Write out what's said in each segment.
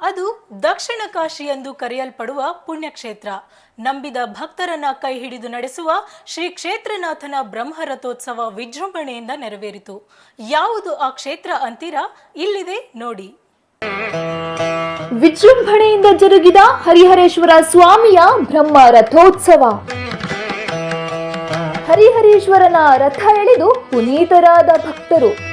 ಅದು ದಕ್ಷಿಣ ಕಾಶಿ ಎಂದು ಕರೆಯಲ್ಪಡುವ ಪುಣ್ಯಕ್ಷೇತ್ರ. ನಂಬಿದ ಭಕ್ತರನ್ನ ಕೈ ಹಿಡಿದು ನಡೆಸುವ ಶ್ರೀ ಕ್ಷೇತ್ರನಾಥನ ಬ್ರಹ್ಮರಥೋತ್ಸವ ವಿಜೃಂಭಣೆಯಿಂದ ನೆರವೇರಿತು. ಯಾವುದು ಆ ಕ್ಷೇತ್ರ ಅಂತೀರಾ? ಇಲ್ಲಿದೆ ನೋಡಿ. ವಿಜೃಂಭಣೆಯಿಂದ ಜರುಗಿದ ಹರಿಹರೇಶ್ವರ ಸ್ವಾಮಿಯ ಬ್ರಹ್ಮ ರಥೋತ್ಸವ ಹರಿಹರೇಶ್ವರನ ರಥ ಎಳೆದು ಪುನೀತರಾದ ಭಕ್ತರು.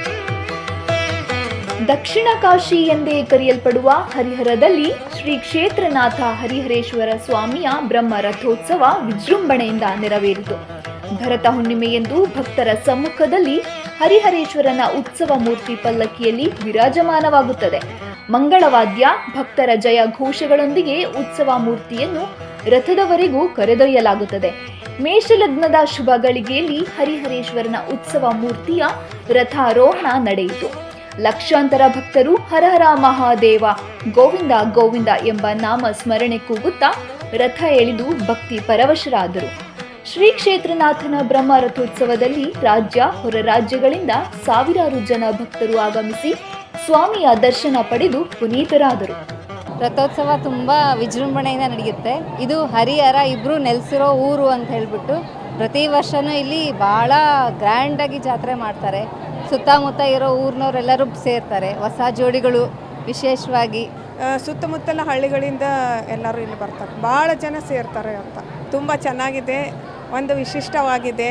ದಕ್ಷಿಣ ಕಾಶಿ ಎಂದೇ ಕರೆಯಲ್ಪಡುವ ಹರಿಹರದಲ್ಲಿ ಶ್ರೀ ಕ್ಷೇತ್ರನಾಥ ಹರಿಹರೇಶ್ವರ ಸ್ವಾಮಿಯ ಬ್ರಹ್ಮ ರಥೋತ್ಸವ ವಿಜೃಂಭಣೆಯಿಂದ ನೆರವೇರಿತು. ಭರತ ಹುಣ್ಣಿಮೆಯೆಂದು ಭಕ್ತರ ಸಮ್ಮುಖದಲ್ಲಿ ಹರಿಹರೇಶ್ವರನ ಉತ್ಸವ ಮೂರ್ತಿ ಪಲ್ಲಕ್ಕಿಯಲ್ಲಿ ವಿರಾಜಮಾನವಾಗುತ್ತದೆ. ಮಂಗಳವಾದ್ಯ, ಭಕ್ತರ ಜಯ ಘೋಷಗಳೊಂದಿಗೆ ಉತ್ಸವ ಮೂರ್ತಿಯನ್ನು ರಥದವರೆಗೂ ಕರೆದೊಯ್ಯಲಾಗುತ್ತದೆ. ಮೇಷಲಗ್ನದ ಶುಭ ಗಳಿಗೆಯಲ್ಲಿ ಹರಿಹರೇಶ್ವರನ ಉತ್ಸವ ಮೂರ್ತಿಯ ರಥಾರೋಹಣ ನಡೆಯಿತು. ಲಕ್ಷಾಂತರ ಭಕ್ತರು ಹರಹರ ಮಹಾದೇವ, ಗೋವಿಂದ ಗೋವಿಂದ ಎಂಬ ನಾಮ ಸ್ಮರಣೆ ಕೂಗುತ್ತಾ ರಥ ಎಳೆದು ಭಕ್ತಿ ಪರವಶರಾದರು. ಶ್ರೀ ಕ್ಷೇತ್ರನಾಥನ ಬ್ರಹ್ಮ ರಥೋತ್ಸವದಲ್ಲಿ ರಾಜ್ಯ, ಹೊರ ರಾಜ್ಯಗಳಿಂದ ಸಾವಿರಾರು ಜನ ಭಕ್ತರು ಆಗಮಿಸಿ ಸ್ವಾಮಿಯ ದರ್ಶನ ಪಡೆದು ಪುನೀತರಾದರು. ರಥೋತ್ಸವ ತುಂಬ ವಿಜೃಂಭಣೆಯಿಂದ ನಡೆಯುತ್ತೆ. ಇದು ಹರಿಹರ ಇಬ್ಬರು ನೆಲೆಸಿರೋ ಊರು ಅಂತ ಹೇಳ್ಬಿಟ್ಟು ಪ್ರತಿ ವರ್ಷನೂ ಇಲ್ಲಿ ಭಾಳ ಗ್ರ್ಯಾಂಡಾಗಿ ಜಾತ್ರೆ ಮಾಡ್ತಾರೆ. ಸುತ್ತಮುತ್ತ ಇರೋ ಊರಿನವರೆಲ್ಲರೂ ಸೇರ್ತಾರೆ. ಹೊಸ ಜೋಡಿಗಳು ವಿಶೇಷವಾಗಿ. ಸುತ್ತಮುತ್ತಲ ಹಳ್ಳಿಗಳಿಂದ ಎಲ್ಲರೂ ಇಲ್ಲಿ ಬರ್ತಾರೆ. ಭಾಳ ಜನ ಸೇರ್ತಾರೆ ಅಂತ. ತುಂಬ ಚೆನ್ನಾಗಿದೆ. ಒಂದು ವಿಶಿಷ್ಟವಾಗಿದೆ.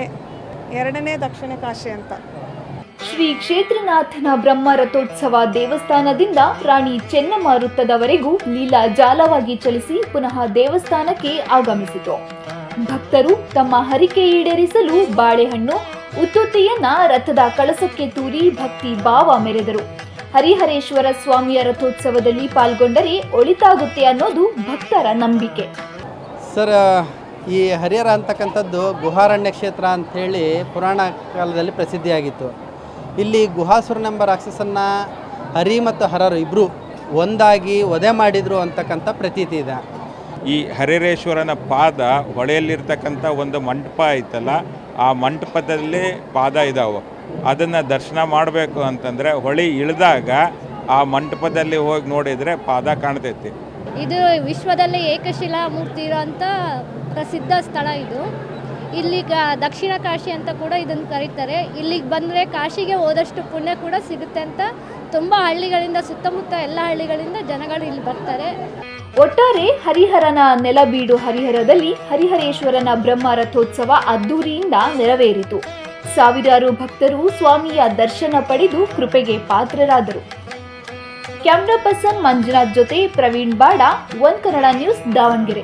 ಎರಡನೇ ದಕ್ಷಿಣ ಕಾಶಿ ಅಂತ. ಶ್ರೀ ಕ್ಷೇತ್ರನಾಥನ ಬ್ರಹ್ಮ ರಥೋತ್ಸವ ದೇವಸ್ಥಾನದಿಂದ ರಾಣಿ ಚೆನ್ನಮ್ಮ ವೃತ್ತದವರೆಗೂ ಲೀಲಾ ಜಾಲವಾಗಿ ಚಲಿಸಿ ಪುನಃ ದೇವಸ್ಥಾನಕ್ಕೆ ಆಗಮಿಸಿತು. ಭಕ್ತರು ತಮ್ಮ ಹರಿಕೆ ಈಡೇರಿಸಲು ಬಾಳೆಹಣ್ಣು ಉತ್ತುತ್ತಿಯನ್ನ ರಥದ ಕಳಸಕ್ಕೆ ತೂರಿ ಭಕ್ತಿ ಭಾವ ಮೆರೆದರು. ಹರಿಹರೇಶ್ವರ ಸ್ವಾಮಿಯ ರಥೋತ್ಸವದಲ್ಲಿ ಪಾಲ್ಗೊಂಡರೆ ಒಳಿತಾಗುತ್ತೆ ಅನ್ನೋದು ಭಕ್ತರ ನಂಬಿಕೆ. ಸರ್ ಈ ಹರಿಹರ ಅಂತಕ್ಕಂಥದ್ದು ಗುಹಾರಣ್ಯ ಕ್ಷೇತ್ರ ಅಂಥೇಳಿ ಪುರಾಣ ಕಾಲದಲ್ಲಿ ಪ್ರಸಿದ್ಧಿಯಾಗಿತ್ತು. ಇಲ್ಲಿ ಗುಹಾಸುರನೆಂಬ ರಾಕ್ಷಸನ್ನ ಹರಿ ಮತ್ತು ಹರರು ಇಬ್ಬರು ಒಂದಾಗಿ ವಧೆ ಮಾಡಿದರು ಅಂತಕ್ಕಂಥ ಪ್ರತೀತಿ ಇದೆ. ಈ ಹರಿಹರೇಶ್ವರನ ಪಾದ ಹೊಳೆಯಲ್ಲಿರ್ತಕ್ಕಂಥ ಒಂದು ಮಂಟಪ ಐತಲ್ಲ ಆ ಮಂಟಪದಲ್ಲಿ ಪಾದ ಇದಾವೆ. ಅದನ್ನು ದರ್ಶನ ಮಾಡಬೇಕು ಅಂತಂದರೆ ಹೊಳಿ ಇಳಿದಾಗ ಆ ಮಂಟಪದಲ್ಲಿ ಹೋಗಿ ನೋಡಿದರೆ ಪಾದ ಕಾಣ್ತೈತಿ. ಇದು ವಿಶ್ವದಲ್ಲಿ ಏಕಶಿಲಾ ಮೂರ್ತಿ ಇರೋಂಥ ಪ್ರಸಿದ್ಧ ಸ್ಥಳ ಇದು. ಇಲ್ಲಿ ದಕ್ಷಿಣ ಕಾಶಿ ಅಂತ ಕೂಡ ಇದನ್ನು ಕರೀತಾರೆ. ಇಲ್ಲಿಗೆ ಬಂದರೆ ಕಾಶಿಗೆ ಹೋದಷ್ಟು ಪುಣ್ಯ ಕೂಡ ಸಿಗುತ್ತೆ ಅಂತ ತುಂಬ ಹಳ್ಳಿಗಳಿಂದ ಸುತ್ತಮುತ್ತ ಎಲ್ಲ ಹಳ್ಳಿಗಳಿಂದ ಜನಗಳು ಇಲ್ಲಿ ಬರ್ತಾರೆ. ಒಟ್ಟಾರೆ ಹರಿಹರನ ನೆಲಬೀಡು ಹರಿಹರದಲ್ಲಿ ಹರಿಹರೇಶ್ವರನ ಬ್ರಹ್ಮ ರಥೋತ್ಸವ ಅದ್ದೂರಿಯಿಂದ ನೆರವೇರಿತು. ಸಾವಿರಾರು ಭಕ್ತರು ಸ್ವಾಮಿಯ ದರ್ಶನ ಪಡೆದು ಕೃಪೆಗೆ ಪಾತ್ರರಾದರು. ಕ್ಯಾಮ್ರಾ ಪರ್ಸನ್ ಮಂಜುನಾಥ್ ಜೊತೆ ಪ್ರವೀಣ್ ಬಾಡ ಒನ್ ಕನ್ನಡ ನ್ಯೂಸ್ ದಾವಣಗೆರೆ.